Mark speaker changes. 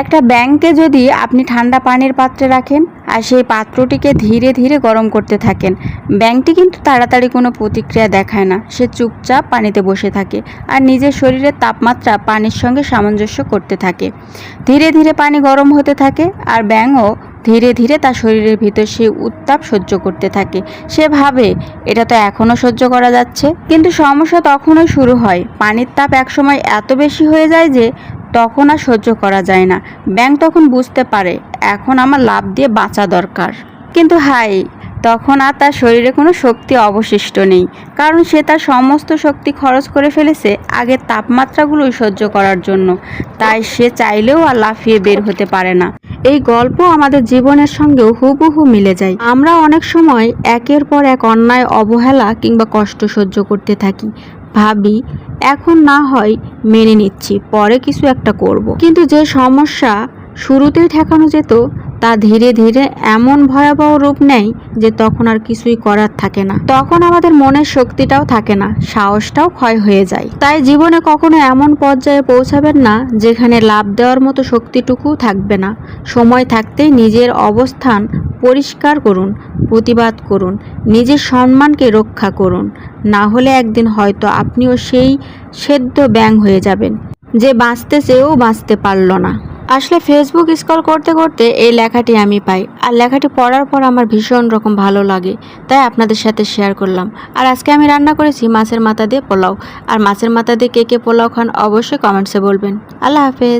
Speaker 1: একটা ব্যাংকে যদি আপনি ঠান্ডা পানির পাত্রে রাখেন আর সেই পাত্রটিকে ধীরে ধীরে গরম করতে থাকেন, ব্যাংকটি কিন্তু তাড়াতাড়ি কোনো প্রতিক্রিয়া দেখায় না। সে চুপচাপ পানিতে বসে থাকে আর নিজের শরীরের তাপমাত্রা পানির সঙ্গে সামঞ্জস্য করতে থাকে। ধীরে ধীরে পানি গরম হতে থাকে আর ব্যাঙও ধীরে ধীরে তার শরীরের ভিতর সেই উত্তাপ সহ্য করতে থাকে। সে ভাবে, এটা তো এখনও সহ্য করা যাচ্ছে। কিন্তু সমস্যা তখনই শুরু হয়। পানির তাপ একসময় এত বেশি হয়ে যায় যে তখন আর সহ্য করা যায় না। ব্যাঙ তখন বুঝতে পারে, এখন আমার লাভ দিয়ে বাঁচা দরকার। কিন্তু হাই, তখন আর তার শরীরে কোনো শক্তি অবশিষ্ট নেই, কারণ সে তার সমস্ত শক্তি খরচ করে ফেলেছে আগের তাপমাত্রাগুলোই সহ্য করার জন্য। তাই সে চাইলেও আর লাফিয়ে বের হতে পারে না। এই গল্প আমাদের জীবনের সঙ্গেও হুবহু মিলে যায়। আমরা অনেক সময় একের পর এক অন্যায়, অবহেলা কিংবা কষ্ট সহ্য করতে থাকি। ভাবি এখন না হয় মেনে নিচ্ছি, পরে কিছু একটা করব। কিন্তু যে সমস্যা শুরুতেই ঠেকানো যেত, তা ধীরে ধীরে এমন ভয়াবহ রূপ নেয় যে তখন আর কিছুই করার থাকে না। তখন আমাদের মনের শক্তিটাও থাকে না, সাহসটাও ক্ষয় হয়ে যায়। তাই জীবনে কখনো এমন পর্যায়ে পৌঁছাবেন না, যেখানে লাভ দেওয়ার মতো শক্তিটুকু থাকবে না। সময় থাকতেই নিজের অবস্থান পরিষ্কার করুন, প্রতিবাদ করুন, নিজের সম্মানকে রক্ষা করুন। না হলে একদিন হয়তো আপনিও সেই সেদ্ধ ব্যাং হয়ে যাবেন, যে বাঁচতে চেয়েও বাঁচতে পারল না। আসলে ফেসবুক স্ক্রল করতে করতে এই লেখাটি আমি পাই। আর লেখাটি পড়ার পর আমার ভীষণ রকম ভালো লাগে, তাই আপনাদের সাথে শেয়ার করলাম। আর আজকে আমি রান্না করেছি মাছের মাথা দিয়ে পোলাও। আর মাছের মাথা দিয়ে কে কে পোলাও খান অবশ্যই কমেন্টসে বলবেন। আল্লাহ হাফেজ।